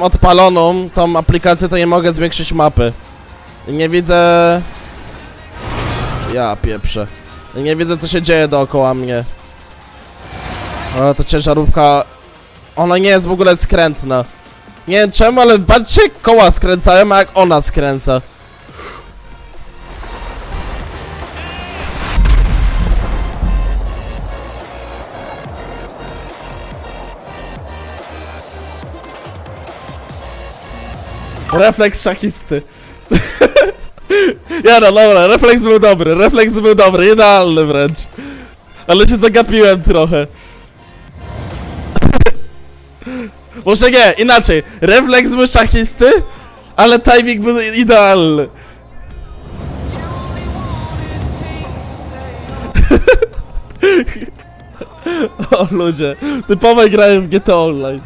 mam odpaloną tą aplikację, to nie mogę zwiększyć mapy. Nie widzę... Ja pieprzę. Nie widzę co się dzieje dookoła mnie. Ale ta ciężarówka... Ona nie jest w ogóle skrętna. Nie wiem czemu, ale jak koła skręcają, a jak ona skręca. Refleks szachisty. ja no dobra, refleks był dobry, refleks był dobry, idealny wręcz. Ale się zagapiłem trochę. Może nie, inaczej. Refleks był szachisty, ale timing był idealny. o ludzie, typowe grałem w GTA Online.